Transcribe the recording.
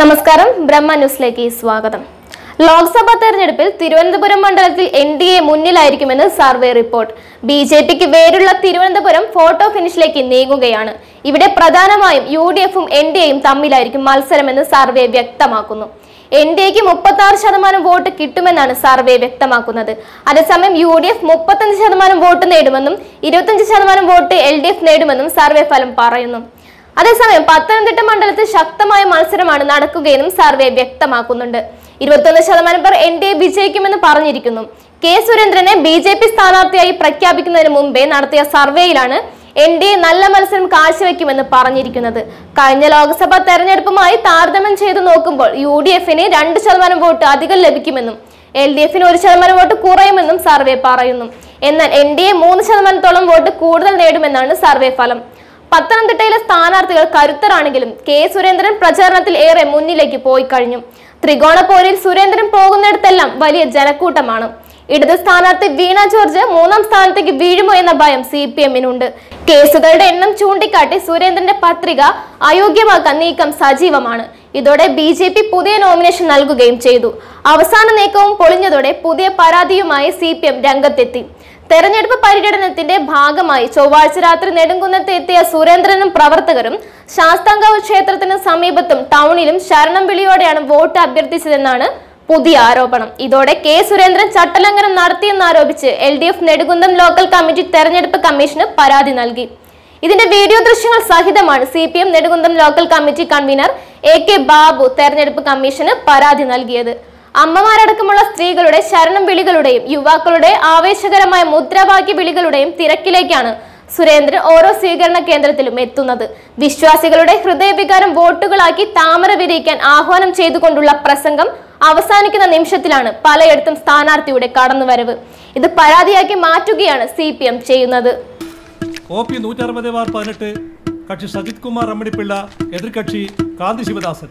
നമസ്കാരം. ബ്രഹ്മ ന്യൂസിലേക്ക് സ്വാഗതം. ലോക്സഭാ തെരഞ്ഞെടുപ്പിൽ തിരുവനന്തപുരം മണ്ഡലത്തിൽ എൻ ഡി എ മുന്നിലായിരിക്കുമെന്ന് സർവേ റിപ്പോർട്ട്. ബി ജെ പിക്ക് വേരുള്ള തിരുവനന്തപുരം ഫോട്ടോ ഫിനിഷിലേക്ക് നീങ്ങുകയാണ്. ഇവിടെ പ്രധാനമായും യു ഡി എഫും എൻ ഡി എയും തമ്മിലായിരിക്കും മത്സരമെന്ന് സർവേ വ്യക്തമാക്കുന്നു. എൻ ഡി എക്ക് മുപ്പത്തി ആറ് ശതമാനം വോട്ട് കിട്ടുമെന്നാണ് സർവേ വ്യക്തമാക്കുന്നത്. അതേസമയം യു ഡി എഫ് മുപ്പത്തഞ്ച് ശതമാനം വോട്ട് നേടുമെന്നും ഇരുപത്തഞ്ച് ശതമാനം വോട്ട് എൽ ഡി എഫ് നേടുമെന്നും സർവേ ഫലം പറയുന്നു. അതേസമയം പത്തനംതിട്ട മണ്ഡലത്തിൽ ശക്തമായ മത്സരമാണ് നടക്കുകയെന്നും സർവേ വ്യക്തമാക്കുന്നുണ്ട്. ഇരുപത്തൊന്ന് ശതമാനം പേർ എൻ ഡി എ വിജയിക്കുമെന്ന് പറഞ്ഞിരിക്കുന്നു. കെ സുരേന്ദ്രനെ ബി ജെ പി സ്ഥാനാർത്ഥിയായി പ്രഖ്യാപിക്കുന്നതിന് മുമ്പേ നടത്തിയ സർവേയിലാണ് എൻ ഡി എ നല്ല മത്സരം കാഴ്ചവെക്കുമെന്ന് പറഞ്ഞിരിക്കുന്നത്. കഴിഞ്ഞ ലോക്സഭാ തെരഞ്ഞെടുപ്പുമായി താരതമ്യം ചെയ്തു നോക്കുമ്പോൾ യു ഡി എഫിന് രണ്ട് ശതമാനം വോട്ട് അധികം ലഭിക്കുമെന്നും എൽ ഡി എഫിന് ഒരു ശതമാനം വോട്ട് കുറയുമെന്നും സർവേ പറയുന്നു. എന്നാൽ എൻ ഡി എ മൂന്ന് ശതമാനത്തോളം വോട്ട് കൂടുതൽ നേടുമെന്നാണ് സർവേ ഫലം. പത്തനംതിട്ടയിലെ സ്ഥാനാർത്ഥികൾ കരുത്തരാണെങ്കിലും കെ സുരേന്ദ്രൻ പ്രചാരണത്തിൽ ഏറെ മുന്നിലേക്ക് പോയി കഴിഞ്ഞു. ത്രികോണ പോരിൽ സുരേന്ദ്രൻ പോകുന്നിടത്തെല്ലാം വലിയ ജനക്കൂട്ടമാണ്. ഇടത് സ്ഥാനാർത്ഥി വീണ ജോർജ് മൂന്നാം സ്ഥാനത്തേക്ക് വീഴുമോ എന്ന ഭയം സി പി എമ്മിനുണ്ട് കേസുകളുടെ എണ്ണം ചൂണ്ടിക്കാട്ടി സുരേന്ദ്രന്റെ പത്രിക അയോഗ്യമാക്കാൻ നീക്കം സജീവമാണ്. ഇതോടെ ബി ജെ പി പുതിയ നോമിനേഷൻ നൽകുകയും ചെയ്തു. അവസാന നീക്കവും പൊളിഞ്ഞതോടെ പുതിയ പരാതിയുമായി സി പി എം രംഗത്തെത്തി. തെരഞ്ഞെടുപ്പ് പര്യടനത്തിന്റെ ഭാഗമായി ചൊവ്വാഴ്ച രാത്രി നെടുങ്കുന്നത്ത് എത്തിയ സുരേന്ദ്രനും പ്രവർത്തകരും ശാസ്താംകാവ് ക്ഷേത്രത്തിന് സമീപത്തും ടൗണിലും ശരണം വിളിയോടെയാണ് വോട്ട് അഭ്യർത്ഥിച്ചതെന്നാണ് പുതിയ ആരോപണം. ഇതോടെ കെ സുരേന്ദ്രൻ ചട്ടലംഘനം നടത്തിയെന്നാരോപിച്ച് L D F Nedukunnam local committee തെരഞ്ഞെടുപ്പ് കമ്മീഷന് പരാതി നൽകി. ഇതിന്റെ വീഡിയോ ദൃശ്യങ്ങൾ സഹിതമാണ് C P M Nedukunnam local committee convener A K Babu തെരഞ്ഞെടുപ്പ് കമ്മീഷന് പരാതി നൽകിയത്. അമ്മമാരടക്കമുള്ള സ്ത്രീകളുടെ ശരണം വിളികളുടെയും യുവാക്കളുടെ ആവേശകരമായ മുദ്രാവാക്യ വിളികളുടെയും തിരക്കിലേക്കാണ് സുരേന്ദ്രൻ ഓരോ സ്വീകരണ കേന്ദ്രത്തിലും എത്തുന്നത്. വിശ്വാസികളുടെ ഹൃദയവികാരം വോട്ടുകളാക്കി താമര വിരിയിക്കാൻ ആഹ്വാനം ചെയ്തുകൊണ്ടുള്ള പ്രസംഗം അവസാനിക്കുന്ന നിമിഷത്തിലാണ് പലയിടത്തും സ്ഥാനാർത്ഥിയുടെ കടന്നുവരവ്. ഇത് പരാതിയാക്കി മാറ്റുകയാണ് സി കോപ്പി പി നൂറ്ററുപത് ചെയ്യുന്നത് പതിനെട്ട് കക്ഷി സജിത് കുമാർ അമ്മണിപ്പിള്ള എതിർകക്ഷി കാന്തി ശിവദാസൻ.